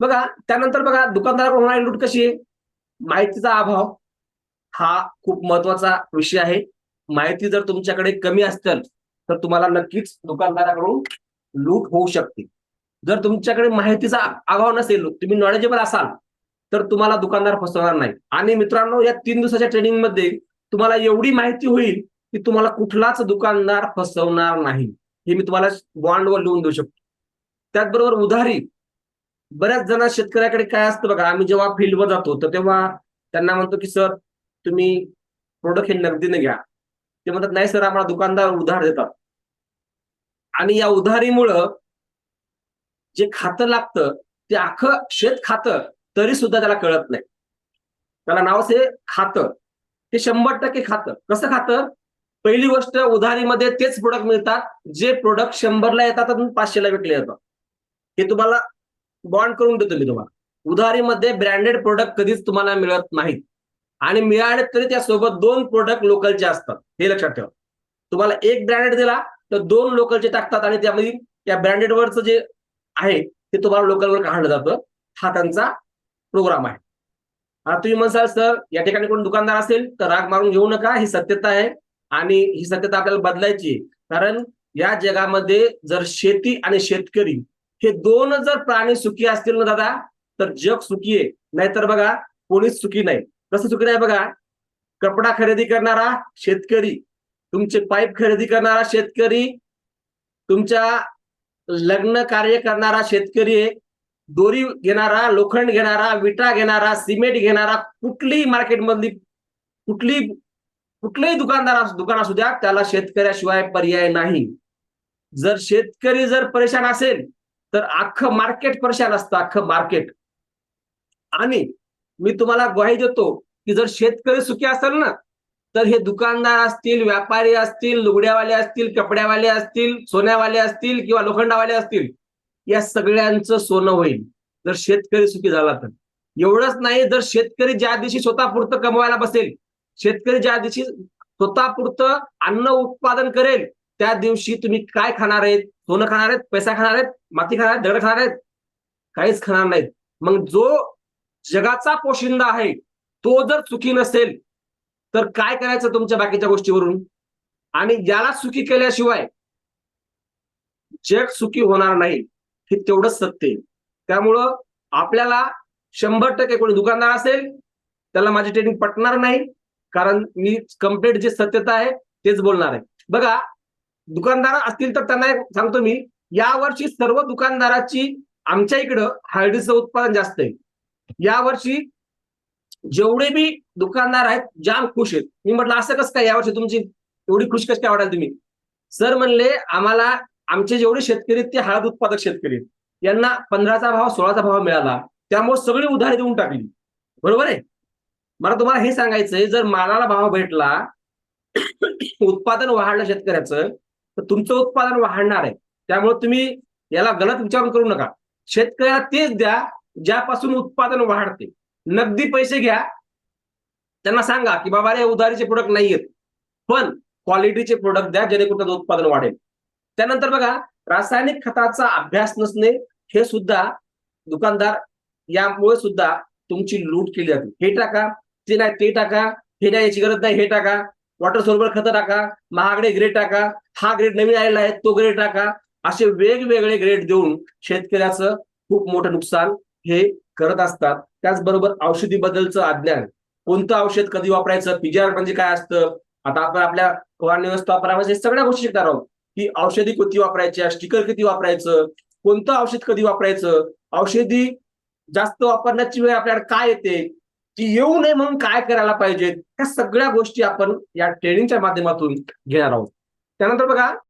बघा त्यानंतर बघा दुकानदाराकडून होणारी लूट कशी आहे? माहितीचा अभाव हा खूप महत्त्वाचा विषय आहे. माहिती जर तुमच्याकडे कमी असेल तर तुम्हाला नक्कीच दुकानदाराकडून लूट होऊ शकते. जर तुमच्याकडे माहितीचा अभाव नसेल तुम्ही नॉलेजेबल असाल तर तुम्हाला दुकानदार फसवणार नाही. आणि मित्रांनो या तीन दिवसाच्या ट्रेनिंगमध्ये तुम्हाला एवढी माहिती होईल की तुम्हाला कुठलाच दुकानदार फसवणार नाही. हे मी तुम्हाला बॉन्डवर लिहून देऊ शकतो. त्याचबरोबर उधारी. बऱ्याच जण शेतकऱ्याकडे काय असतं बघा आम्ही जेव्हा फील्डवर जातो तर तेव्हा त्यांना म्हणतो की सर तुम्ही प्रोडक्ट हे नगदीने घ्या. ते म्हणतात नाही सर आम्हाला दुकानदार उधार देतात. आणि या उधारीमुळं जे खातं लागतं ते अख्खं शेत खातं तरी सुद्धा त्याला कळत नाही. त्याला नाव असे खातं. ते शंभर टक्के खातं. कसं खातं? पहिली गोष्ट उधारीमध्ये तेच प्रोडक्ट मिळतात जे प्रोडक्ट शंभरला येतात पाचशेला विकले जातात. हे तुम्हाला बॉन्ड करून देतो मी तुम्हाला. उधारीमध्ये ब्रँडेड प्रोडक्ट कधीच तुम्हाला मिळत नाहीत. आणि मिळाले तरी त्यासोबत दोन प्रोडक्ट लोकलचे असतात. हे लक्षात ठेवा. तुम्हाला एक ब्रँडेड दिला तर दोन लोकलचे टाकतात आणि त्यामध्ये त्या ब्रँडेडवरचं जे आहे ते तुम्हाला लोकलवर काढलं जातं. हा त्यांचा प्रोग्राम आहे. आता तुम्ही म्हणसाल सर या ठिकाणी कोण दुकानदार असेल तर राग मारून घेऊ नका. ही सत्यता आहे आणि ही सत्यता आपल्याला बदलायची कारण या जगामध्ये जर शेती आणि शेतकरी हे दोन जर प्राणी सुखी असतील ना दादा तर जग सुखी आहे. नाहीतर बघा कोणीच सुखी नाही. कसं सुखी नाही बघा? कपडा खरेदी करणारा शेतकरी. तुमचे पाईप खरेदी करणारा शेतकरी. तुमच्या लग्न कार्य करणारा शेतकरी आहे. दोरी घेणारा लोखंड घेणारा विटा घेणारा सिमेंट घेणारा कुठलीही मार्केटमधली कुठली कुठलंही दुकानदार असू- दुकान असू द्या त्याला शेतकऱ्याशिवाय पर्याय नाही. जर शेतकरी जर परेशान असेल तर अख्खं मार्केट परेशान असतं अख्खं मार्केट आणि मी तुम्हाला ग्वाही देतो की जर शेतकरी सुखी असेल ना तर हे दुकानदार असतील व्यापारी असतील लुगड्यावाले असतील कपड्यावाले असतील सोन्यावाले असतील किंवा लोखंडावाले असतील या सगळ्यांचं सोनं होईल. जर शेतकरी सुखी झाला तर. एवढंच नाही जर शेतकरी ज्या दिवशी स्वतः पुरतं कमवायला बसेल शेतकरी ज्या दिवशी स्वतः पुरतं अन्न उत्पादन करेल त्या दिवशी तुम्ही काय खाणार आहेत? सोनं खाणार आहेत पैसा खाणार आहेत माती खाणार आहेत दगड खाणार आहेत काहीच खाणार नाहीत. मग जो जगाचा पोशिंदा आहे तो जर चुकी नसेल तर काय करायचं तुमच्या बाकीच्या गोष्टीवरून? आणि ज्याला सुखी केल्याशिवाय जग सुखी होणार नाही हे तेवढंच सत्य आहे. त्यामुळं आपल्याला शंभर टक्के कोणी दुकानदार असेल त्याला माझी ट्रेनिंग पटणार नाही कारण मी कंप्लीट जे सत्यता आहे तेच बोलणार आहे. बघा दुकानदार असतील तर त्यांना एक सांगतो मी यावर्षी सर्व दुकानदाराची आमच्या इकडं हळदीचं उत्पादन जास्त आहे. यावर्षी जेवढे बी दुकानदार आहेत जाम खुश आहेत. मी म्हटलं असं कसं काय यावर्षी तुमची एवढी खुश कशी काय वाटाल तुम्ही? सर म्हणले आम्हाला आमचे जेवढे शेतकरी आहेत ते हळद उत्पादक शेतकरी आहेत. यांना पंधराचा भाव सोळाचा भाव मिळाला. त्यामुळे सगळी उधारी देऊन टाकली. बरोबर आहे? मला तुम्हाला हे सांगायचंय जर मालाला भाव भेटला उत्पादन वाढलं शेतकऱ्याचं तर तुमचं उत्पादन वाढणार आहे. त्यामुळे तुम्ही याला गलत विचारून करू नका. शेतकऱ्याला तेच द्या ज्यापासून उत्पादन वाढते. नगदी पैसे घ्या. त्यांना सांगा की बाबा रे उधारीचे प्रोडक्ट नाही आहेत पण क्वालिटीचे प्रोडक्ट द्या जेणेकरून त्याचं उत्पादन वाढेल. त्यानंतर बघा रासायनिक खताचा अभ्यास नसणे हे सुद्धा दुकानदार यामुळे सुद्धा तुमची लूट केली जाते. हे टाका ते नाही ते टाका हे नाही याची गरज नाही हे टाका. वॉटर सोल्बर खतं टाका महागडे ग्रेड टाका हा ग्रेड नवीन आलेला आहे तो ग्रेड टाका. असे वेगवेगळे ग्रेड देऊन शेतकऱ्याचं खूप मोठं नुकसान हे करत असतात. त्याचबरोबर औषधी बद्दलचं अज्ञान. कोणतं औषध कधी वापरायचं? पीजीआर म्हणजे काय असतं? आता आपण आपल्या फवारणी व्यवस्थापनामध्ये सगळ्या गोष्टी शिकणार आहोत. की औषधी किती वापरायच्या स्टिकर किती वापरायचं कोणतं औषध कधी वापरायचं? औषधी जास्त वापरण्याची वेळ आपल्याला काय येते? ती येऊ नये म्हणून काय करायला पाहिजे ह्या सगळ्या गोष्टी आपण या ट्रेनिंगच्या माध्यमातून घेणार आहोत. त्यानंतर बघा